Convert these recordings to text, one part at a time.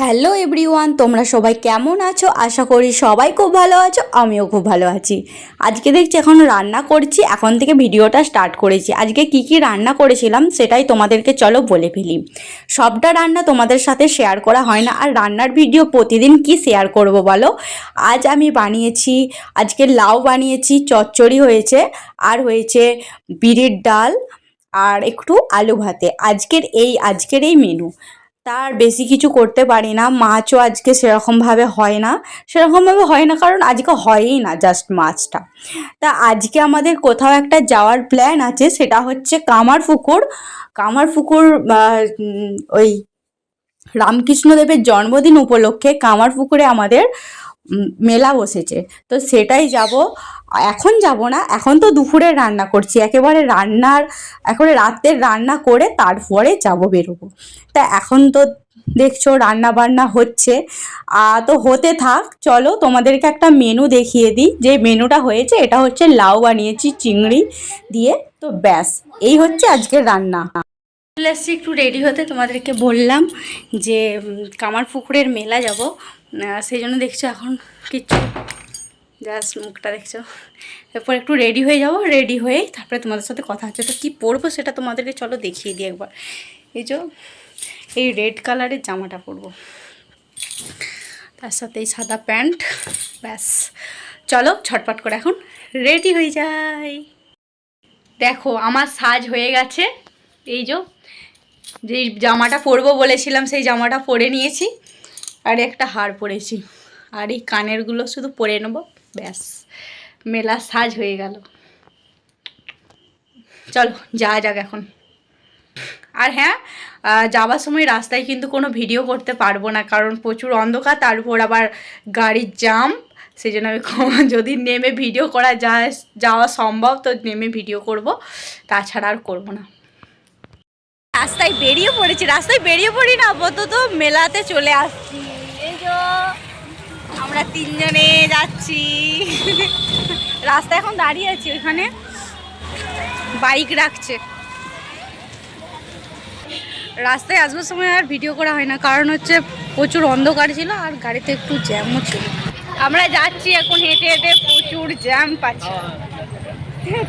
Hello everyone, তোমরা সবাই কেমন আছো? আশা করি সবাই খুব ভালো আছো, আমিও খুব ভালো আছি। আজকে দেখছি এখন রান্না করছি, এখন থেকে ভিডিওটা স্টার্ট করেছি। আজকে কি কি রান্না করেছিলাম সেটাই তোমাদেরকে চলো বলে ফেলি। সবটা রান্না তোমাদের সাথে শেয়ার করা হয় না, আর রান্নার ভিডিও প্রতিদিন কি শেয়ার করব বলো? আজ আমি বানিয়েছি, আজকে লাউ বানিয়েছি, চচ্চড়ি হয়েছে, আর হয়েছে বিড়ির ডাল, আর একটু আলু ভাতে। আজকের এই আজকের এই মেনু তার বেশি কিছু করতে পারি না, মাছও আজকে সেরকমভাবে হয় না। সেরকমভাবে হয় না কারণ আজকে হয়ই না জাস্ট মাছটা। তা আজকে আমাদের কোথাও একটা যাওয়ার প্ল্যান আছে, সেটা হচ্ছে কামারপুকুর। কামারপুকুর ওই রামকৃষ্ণদেবের জন্মদিন উপলক্ষে কামারপুকুরে আমাদের মেলা বসেছে। তো সেটাই যাব। এখন যাব না, এখন তো দুপুরে রান্না করছি, একেবারে রান্নার এখন রাতের রান্না করে তারপরে যাব বেরোবো। তা এখন তো দেখছ রান্না বান্না হচ্ছে তো হতে থাক, চলো তোমাদেরকে একটা মেনু দেখিয়ে দিই। যে মেনুটা হয়েছে, এটা হচ্ছে লাউ বানিয়েছি, চিংড়ি দিয়ে, তো ব্যাস, এই হচ্ছে আজকের রান্না। এসছি একটু রেডি হতে, তোমাদেরকে বললাম যে কামার পুকুরের মেলা যাব সেই জন্য দেখছ এখন কিচ্ছু জাস্ট মুখটা দেখছ। এরপর একটু রেডি হয়ে যাব রেডি হয়ে তারপরে তোমাদের সাথে কথা হচ্ছে। তো কী পরবো সেটা তোমাদেরকে চলো দেখিয়ে দিই একবার। এই যে, এই রেড কালারের জামাটা পরবো। তার সাথে এই সাদা প্যান্ট, ব্যাস। চলো ছটপট করে এখন রেডি হয়ে যাই। দেখো, আমার সাজ হয়ে গেছে। এই যে যেই জামাটা পরবো বলেছিলাম, সেই জামাটা পরে নিয়েছি। আর একটা হার পরেছি। আর এই কানেরগুলো শুধু পরে নেব। ব্যাস, মেলা সাজ হয়ে গেল। চলো, যাওয়া যাক এখন। আর হ্যাঁ যাওয়ার সময় রাস্তায় কিন্তু কোনো ভিডিও করতে পারব না, কারণ প্রচুর অন্ধকার, তার উপর আবার গাড়ির জাম সেই জন্য আমি যদি নেমে ভিডিও করা যায়, যাওয়া সম্ভব, তো নেমে ভিডিও করব, তাছাড়া আর করব না। রাস্তায় বেরিয়ে পড়েছি, রাস্তায় বেরিয়ে পড়ি না, আপাতত মেলাতে চলে আসছি। আমরা তিনজনে যাচ্ছি। রাস্তায় এখন দাঁড়িয়ে আছি, ওইখানে বাইক রাখছে। রাস্তায় আসবার সময় আর ভিডিও করা হয় না, কারণ হচ্ছে প্রচুর অন্ধকার ছিল আর গাড়িতে একটু জ্যামও ছিল। আমরা যাচ্ছি এখন হেঁটে হেঁটে প্রচুর জ্যাম পাচ্ছি।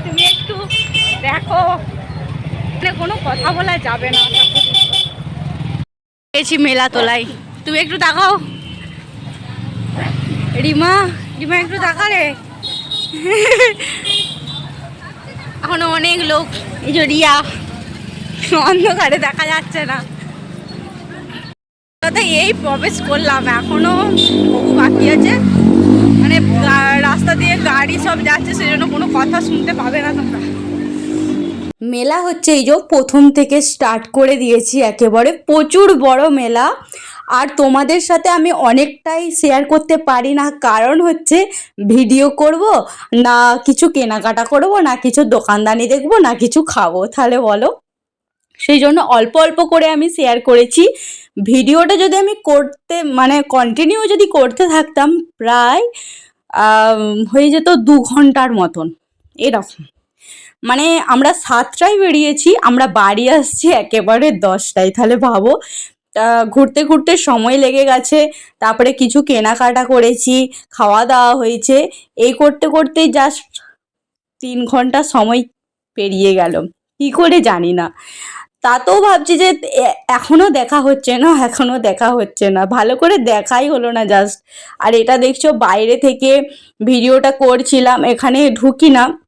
তুমি একটু দেখো কোনো কথা বলা যাবে না। গেছি মেলা তোলাই তুমি একটু তাকাও। রিমা রিমা একটু রে। এখনও অনেক লোক, এই যে রিয়া, অন্ধকারে দেখা যাচ্ছে না। এই প্রবেশ করলাম, এখনও বহু বাকি আছে। মানে রাস্তা দিয়ে গাড়ি সব যাচ্ছে, সেজন্য কোনো কথা শুনতে পাবে না তোমরা। মেলা হচ্ছে, এই যে প্রথম থেকে স্টার্ট করে দিয়েছি, একেবারে প্রচুর বড় মেলা। আর তোমাদের সাথে আমি অনেকটাই শেয়ার করতে পারি না। কারণ হচ্ছে ভিডিও করব, না কিছু কেনাকাটা করব, না কিছু দোকানদানি দেখব, না কিছু খাব। তাহলে বলো? সেই জন্য অল্প অল্প করে আমি শেয়ার করেছি। ভিডিওটা যদি আমি করতে মানে কন্টিনিউ যদি করতে থাকতাম, প্রায় হয়ে যেত দু ঘণ্টার মতন। এরকম। মানে আমরা সাতটায় বেরিয়েছি, আমরা বাড়ি আসছি একেবারে দশটায়। তাহলে ভাবো ঘুরতে ঘুরতে সময় লেগে গেছে, তারপরে কিছু কেনাকাটা করেছি, খাওয়া দাওয়া হয়েছে, এই করতে করতে জাস্ট তিন ঘণ্টা সময় পেরিয়ে গেল। কী করে জানি না। তাতেও ভাবছি যে এ- এখনও দেখা হচ্ছে না, এখনও দেখা হচ্ছে না। ভালো করে দেখাই হলো না জাস্ট আর এটা দেখছ, বাইরে থেকে ভিডিওটা করছিলাম, এখানে ঢুকি না।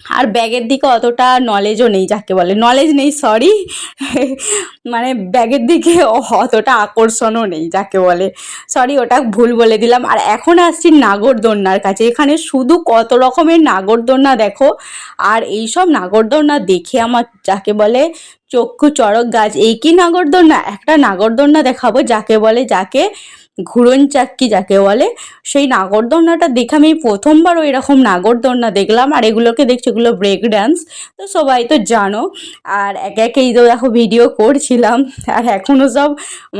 আর ব্যাগের দিকে অতটা নলেজও নেই যাকে বলে। নলেজ নেই সরি মানে ব্যাগের দিকে অতটা আকর্ষণও নেই যাকে বলে। সরি ওটা ভুল বলে দিলাম। আর এখন আসছি নাগরদোলনার কাছে। এখানে শুধু কত রকমের নাগরদোলনা দেখো। আর এইসব নাগরদোলনা দেখে আমার যাকে বলে চক্ষু চড়ক গাছ। এই কি নাগরদোলনা, একটা নাগরদোলনা দেখাবো যাকে বলে, যাকে ঘুরন চাক্কি যাকে বলে। সেই নাগরদোলনাটা দেখে আমি প্রথমবার ওই রকম নাগরদোলনা দেখলাম আর এগুলোকে দেখছি, এগুলো ব্রেক ডান্স তো সবাই তো জানো। আর একে একে এই তো দেখো ভিডিও করছিলাম, আর এখনও সব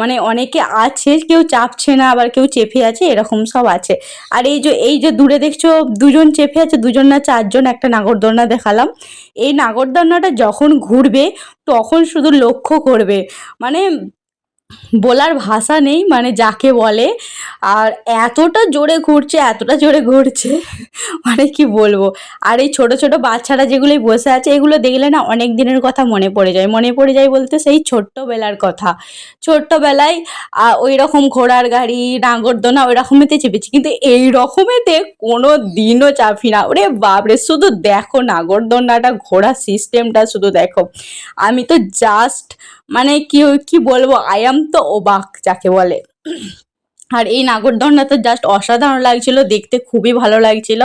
মানে অনেকে আছে, কেউ চাপছে না, আবার কেউ চেপে আছে, এরকম সব আছে। আর এই যে এই যে দূরে দেখছ, দুজন চেপে আছে, দুজন না চারজন একটা নাগরদোলনা দেখালাম। এই নাগরদোলনাটা যখন ঘুরবে তখন শুধু লক্ষ্য করবে। মানে বলার ভাষা নেই মানে যাকে বলে। আর এতটা জোরে ঘুরছে, এতটা জোরে ঘুরছে মানে কি বলব। আর এই ছোট ছোট বাচ্চারা যেগুলো বসে আছে, এগুলো দেখলে না অনেক দিনের কথা মনে পড়ে যায়। মনে পড়ে যায় বলতে সেই ছোট্টবেলার কথা। ছোট্টবেলায় ওই রকম ঘোড়ার গাড়ি, নাগরদোনা ওই রকমেতে চেপেছি। কিন্তু এই রকমেতে কোনো দিনও চাপি না। ওরে বাপরে, শুধু দেখো নাগরদোলনাটা ঘোড়ার সিস্টেমটা শুধু দেখো। আমি তো জাস্ট মানে কি কি বলব আই এম তো অবাক যাকে বলে। আর এই নাগরদোলনা তো জাস্ট অসাধারণ লাগছিল, দেখতে খুবই ভালো লাগছিল।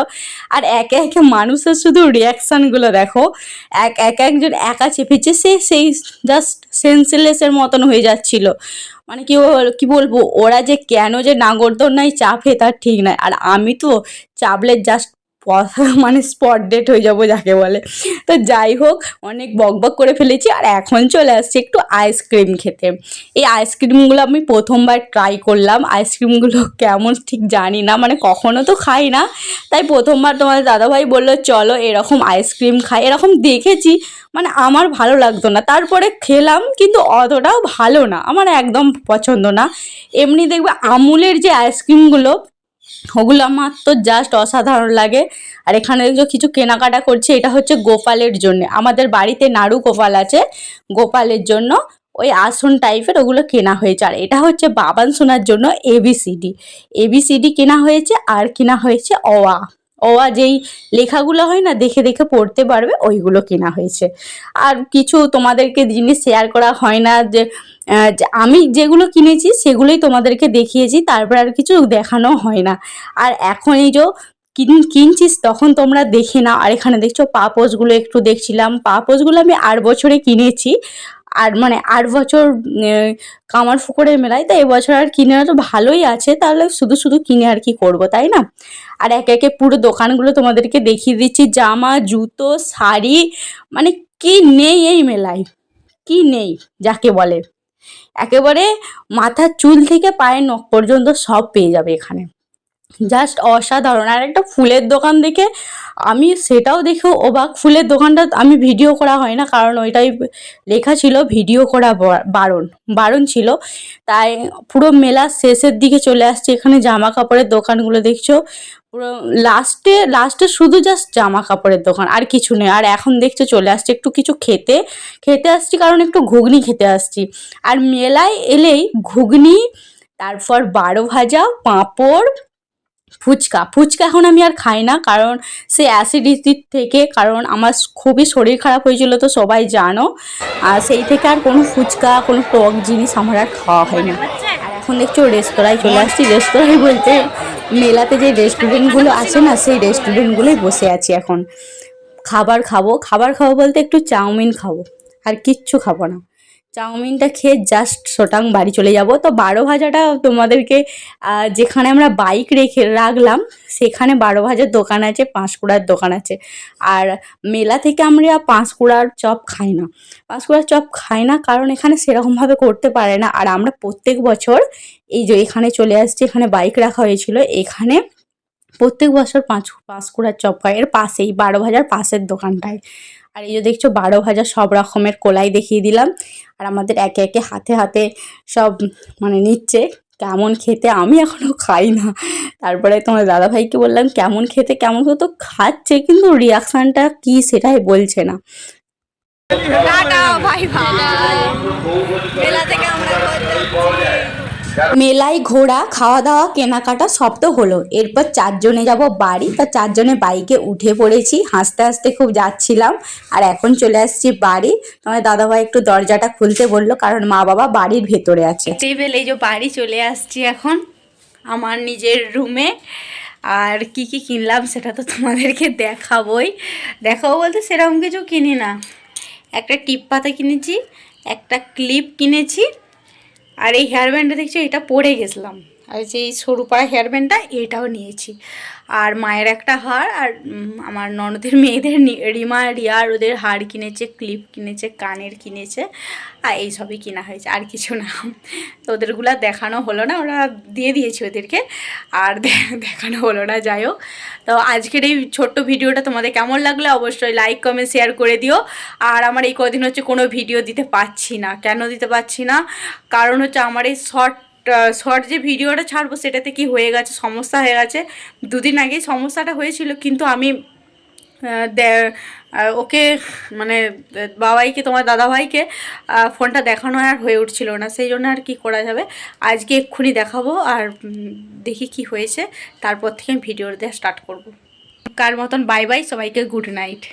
আর একে একে মানুষের শুধু রিয়াকশানগুলো দেখো, এক এক একজন একা চেপেছে, সে সেই জাস্ট সেন্সলেসের মতন হয়ে যাচ্ছিল। মানে কি কি বলব, ওরা যে কেন যে নাগরদোলনায় চাপে তার ঠিক নাই আর আমি তো চাপলে জাস্ট মানে স্পট ডেট হয়ে যাব যাকে বলে। তো যাই হোক, অনেক বকবক করে ফেলেছি আর এখন চলে আসছি একটু আইসক্রিম খেতে। এই আইসক্রিমগুলো আমি প্রথমবার ট্রাই করলাম। আইসক্রিমগুলো কেমন ঠিক জানি না মানে কখনো তো খাই না। তাই প্রথমবার তোমার দাদাভাই বলল, চলো এরকম আইসক্রিম খাই। এরকম দেখেছি মানে আমার ভালো লাগতো না। তারপরে খেলাম, কিন্তু অতটাও ভালো না। আমার একদম পছন্দ না। এমনি দেখবে আমুলের যে আইসক্রিমগুলো ওগুলো আমার তো জাস্ট অসাধারণ লাগে। আর এখানে দেখছ কিছু কেনাকাটা করছে, এটা হচ্ছে গোপালের জন্য। আমাদের বাড়িতে নাড়ু গোপাল আছে, গোপালের জন্য ওই আসন টাইপের ওগুলো কেনা হয়েছে। আর এটা হচ্ছে বাবান শোনার জন্য এবিসিডি এবিসিডি কেনা হয়েছে, আর কেনা হয়েছে অওয়া অওয়া যেই লেখাগুলো হয় না, দেখে দেখে পড়তে পারবে, ওইগুলো কেনা হয়েছে। আর কিছু তোমাদেরকে জিনিস শেয়ার করা হয় না যে যে আমি যেগুলো কিনেছি সেগুলোই তোমাদেরকে দেখিয়েছি, তারপর আর কিছু দেখানো হয় না। আর এখন এই যে কিন, কিনছিস তখন তোমরা দেখে না আর এখানে দেখছ পাপোশগুলো একটু দেখছিলাম। পাপোশগুলো আমি আট বছরে কিনেছি। আর মানে আট বছর কামার ফুকরের মেলায়, তাই এবছর আর কিনে তো ভালোই আছে। তাহলে শুধু শুধু কিনে আর কি করব, তাই না? আর একে একে পুরো দোকানগুলো তোমাদেরকে দেখিয়ে দিচ্ছি। জামা, জুতো, শাড়ি মানে কি নেই এই মেলায়? কি নেই, যাকে বলে। একেবারে মাথার চুল থেকে পায়ের নখ পর্যন্ত সব পেয়ে যাবে এখানে। জাস্ট অসাধারণ। আর একটা ফুলের দোকান দেখে আমি সেটাও দেখে অবাক। ফুলের দোকানটা আমি ভিডিও করা হয় না, কারণ ওইটাই লেখা ছিল ভিডিও করা বারণ। বারণ ছিল। তাই পুরো মেলার শেষের দিকে চলে আসছে। এখানে জামা কাপড়ের দোকানগুলো দেখছ। পুরো লাস্টে লাস্টে শুধু জাস্ট জামা কাপড়ের দোকান আর কিছু নেই। আর এখন দেখছ চলে আসছে একটু কিছু খেতে। খেতে আসছি কারণ একটু ঘুগনি খেতে আসছি। আর মেলায় এলেই ঘুগনি তারপর বারো ভাজা পাঁপড় ফুচকা। ফুচকা এখন আমি আর খাই না কারণ সে অ্যাসিডিটির থেকে কারণ আমার খুবই শরীর খারাপ হয়েছিল তো সবাই জানো। আর সেই থেকে আর কোনো ফুচকা কোনো টক জিনিস আমার আর খাওয়া হয় না আর এখন দেখছ রেস্তোরাঁয় চলে আসছি। রেস্তোরাঁয় বলতে মেলাতে যে রেস্টুরেন্টগুলো আছে না, সেই রেস্টুরেন্টগুলোই বসে আছি এখন। খাবার খাব। খাবার খাব বলতে একটু চাউমিন খাব। আর কিচ্ছু খাব না। চাউমিনটা খেয়ে জাস্ট সোটাং বাড়ি চলে যাব। তো বারো ভাজাটা তোমাদেরকে যেখানে আমরা বাইক রেখে রাখলাম, সেখানে বারো ভাজার দোকান আছে, পাঁশকুড়ার দোকান আছে। আর মেলা থেকে আমরা পাঁশকুড়ার চপ খাই না। পাঁশকুড়ার চপ খাই না কারণ এখানে সেরকমভাবে করতে পারে না। আর আমরা প্রত্যেক বছর এই যে এখানে চলে আসছি, এখানে বাইক রাখা হয়েছিল, এখানে প্রত্যেক বছর পাঁচ, পাঁশকুড়ার চপ খাই। এর পাশেই, বারো ভাজার পাশের দোকানটায়। আর এই যে দেখছ, বারো ভাজা সব রকমের কোলাই দেখিয়ে দিলাম। আর আমাদের একে একে হাতে হাতে সব মানে নিচ্ছে। কেমন খেতে আমি এখনও খাই না। তারপরে তোমার দাদাভাইকে বললাম, কেমন খেতে, কেমন তো খাচ্ছে, কিন্তু রিয়াকশনটা কি সেটাই বলছে না। টাটা মেলায় ঘোরা খাওয়া দাওয়া কেনাকাটা সব তো হলো। এরপর চারজনে যাব বাড়ি, তা চারজনে বাইকে উঠে পড়েছি। হাসতে হাসতে খুব যাচ্ছিলাম, আর এখন চলে আসছি বাড়ি। তোমার দাদাভাই একটু দরজাটা খুলতে বলল, কারণ মা বাবা বাড়ির ভেতরে আছে। এই যে বাড়ি চলে আসছি এখন, আমার নিজের রুমে আর কি কি কিনলাম সেটা তো তোমাদেরকে দেখাবোই। দেখাবো বলতে সেরকম কিছু কিনি না। একটা টিপ পাতা কিনেছি, একটা ক্লিপ কিনেছি আর এই হেয়ার ব্যান্ডটা দেখছ এটা পরে গেছিলাম। আর যে এই সরু পাড়া হেয়ার ব্যান্ডটা এটাও নিয়েছি। আর মায়ের একটা হার, আর আমার ননদের মেয়েদের রিমা রিয়ার ওদের হার কিনেছে, ক্লিপ কিনেছে, কানের কিনেছে, আর এই সবই কেনা হয়েছে, আর কিছু না। তো ওদেরগুলা দেখানো হলো না, ওরা দিয়ে দিয়েছে ওদেরকে, আর দেখানো হলো না, যাই হোক। তো আজকের এই ছোট্ট ভিডিওটা তোমাদের কেমন লাগল, অবশ্যই লাইক কমেন্ট শেয়ার করে দিও। আর আমার এই কদিন হচ্ছে কোনো ভিডিও দিতে পারছি না। কেন দিতে পারছি না? কারণ হচ্ছে আমার এই শর্ট শর্ট যে ভিডিওটা ছাড়বো সেটাতে কি হয়ে গেছে, সমস্যা হয়ে গেছে। দুদিন আগেই সমস্যাটা হয়েছিল, কিন্তু আমি ওকে মানে বাবাইকে, তোমার দাদাভাইকে ফোনটা দেখানো আর হয়ে উঠছিল না, সেই জন্য আর কি করা যাবে। আজকে এক্ষুনি দেখাবো আর দেখি কি হয়েছে, তারপর থেকে আমি ভিডিও দেওয়া স্টার্ট করব। কার মতন, বাই বাই, সবাইকে গুড নাইট।